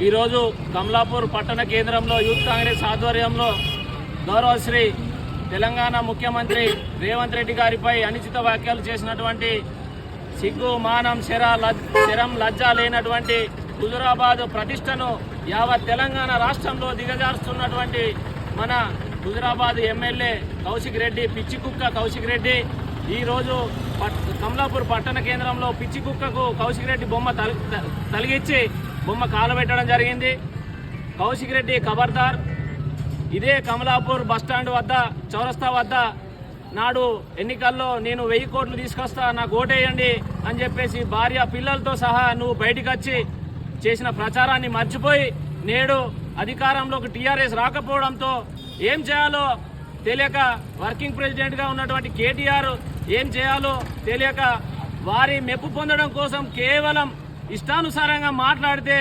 ఈరోజు కమలాపూర్ పట్టణ కేంద్రంలో యూత్ కాంగ్రెస్ ఆధ్వర్యంలో గౌరవశ్రీ తెలంగాణ ముఖ్యమంత్రి రేవంత్ రెడ్డి గారిపై అనుచిత వ్యాఖ్యలు చేసినటువంటి సిగ్గు మానం శర లజ్- శరం లజ్జ లేనటువంటి హుజురాబాద్ ప్రతిష్టను యావత్ తెలంగాణ రాష్ట్రంలో దిగజారుస్తున్నటువంటి మన హుజురాబాద్ ఎమ్మెల్యే కౌశిక్ రెడ్డి పిచ్చి కుక్క కౌశిక్ రెడ్డి. ఈరోజు పట్- కమలాపూర్ పట్టణ కేంద్రంలో పిచ్చి కుక్కకు కౌశిక్ రెడ్డి బొమ్మ తల- తలిగించి బొమ్మ కాలబెట్టడం జరిగింది. కౌశిక్ రెడ్డి ఖబర్దార్ ఇదే కమలాపూర్ బస్టాండ్ వద్ద చౌరస్తా వద్ద నాడు ఎన్నికల్లో నేను వెయ్యి కోట్లు తీసుకొస్తా నాకు ఓటేయండి అని చెప్పేసి భార్య పిల్లలతో సహా నువ్వు బయటికి వచ్చి చేసిన ప్రచారాన్ని మర్చిపోయి నేడు అధికారంలోకి టీఆర్ఎస్ రాకపోవడంతో ఏం చేయాలో తెలియక వర్కింగ్ ప్రెసిడెంట్గా ఉన్నటువంటి కేటీఆర్ ఏం చేయాలో తెలియక వారి మెప్పు పొందడం కోసం కేవలం ఇష్టానుసారంగా మాట్లాడితే